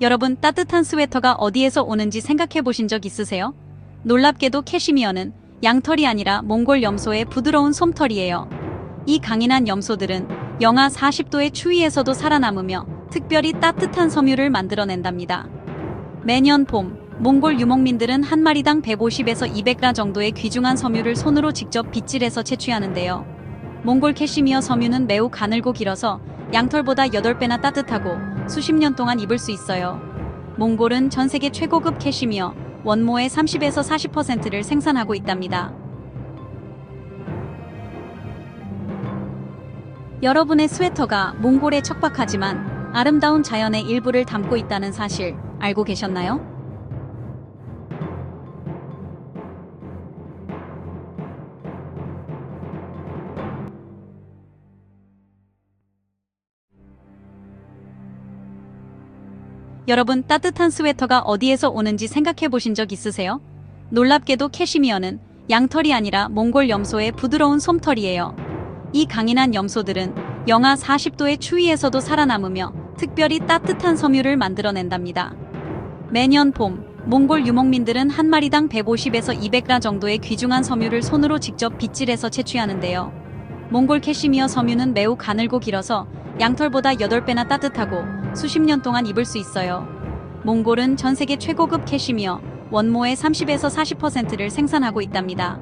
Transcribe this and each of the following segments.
여러분 따뜻한 스웨터가 어디에서 오는지 생각해 보신 적 있으세요? 놀랍게도 캐시미어는 양털이 아니라 몽골 염소의 부드러운 솜털이에요. 이 강인한 염소들은 영하 40도의 추위에서도 살아남으며 특별히 따뜻한 섬유를 만들어낸답니다. 매년 봄, 몽골 유목민들은 한 마리당 150에서 200라 정도의 귀중한 섬유를 손으로 직접 빗질해서 채취하는데요. 몽골 캐시미어 섬유는 매우 가늘고 길어서 양털보다 8배나 따뜻하고 수십 년 동안 입을 수 있어요. 몽골은 전 세계 최고급 캐시미어 원모의 30에서 40%를 생산하고 있답니다. 여러분의 스웨터가 몽골에 척박하지만 아름다운 자연의 일부를 담고 있다는 사실 알고 계셨나요? 여러분 따뜻한 스웨터가 어디에서 오는지 생각해 보신 적 있으세요? 놀랍게도 캐시미어는 양털이 아니라 몽골 염소의 부드러운 솜털이에요. 이 강인한 염소들은 영하 40도의 추위에서도 살아남으며 특별히 따뜻한 섬유를 만들어낸답니다. 매년 봄, 몽골 유목민들은 한 마리당 150에서 200라 정도의 귀중한 섬유를 손으로 직접 빗질해서 채취하는데요. 몽골 캐시미어 섬유는 매우 가늘고 길어서 양털보다 8배나 따뜻하고 수십 년 동안 입을 수 있어요. 몽골은 전 세계 최고급 캐시미어 원모의 30에서 40%를 생산하고 있답니다.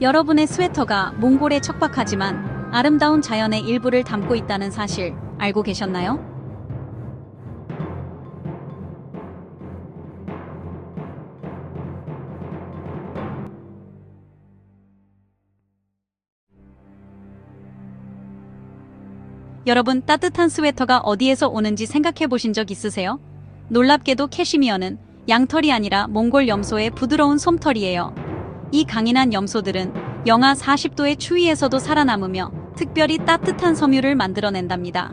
여러분의 스웨터가 몽골에 척박하지만 아름다운 자연의 일부를 담고 있다는 사실 알고 계셨나요? 여러분 따뜻한 스웨터가 어디에서 오는지 생각해 보신 적 있으세요? 놀랍게도 캐시미어는 양털이 아니라 몽골 염소의 부드러운 솜털이에요. 이 강인한 염소들은 영하 40도의 추위에서도 살아남으며 특별히 따뜻한 섬유를 만들어낸답니다.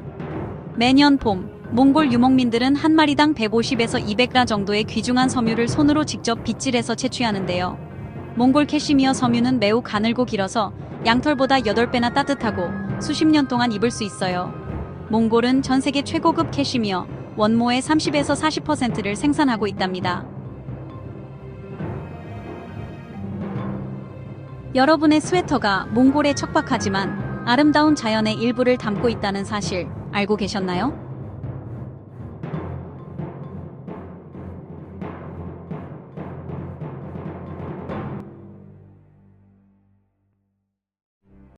매년 봄, 몽골 유목민들은 한 마리당 150에서 200라 정도의 귀중한 섬유를 손으로 직접 빗질해서 채취하는데요. 몽골 캐시미어 섬유는 매우 가늘고 길어서 양털보다 8배나 따뜻하고 수십 년 동안 입을 수 있어요. 몽골은 전 세계 최고급 캐시미어 원모의 30에서 40%를 생산하고 있답니다. 여러분의 스웨터가 몽골에 척박하지만 아름다운 자연의 일부를 담고 있다는 사실 알고 계셨나요?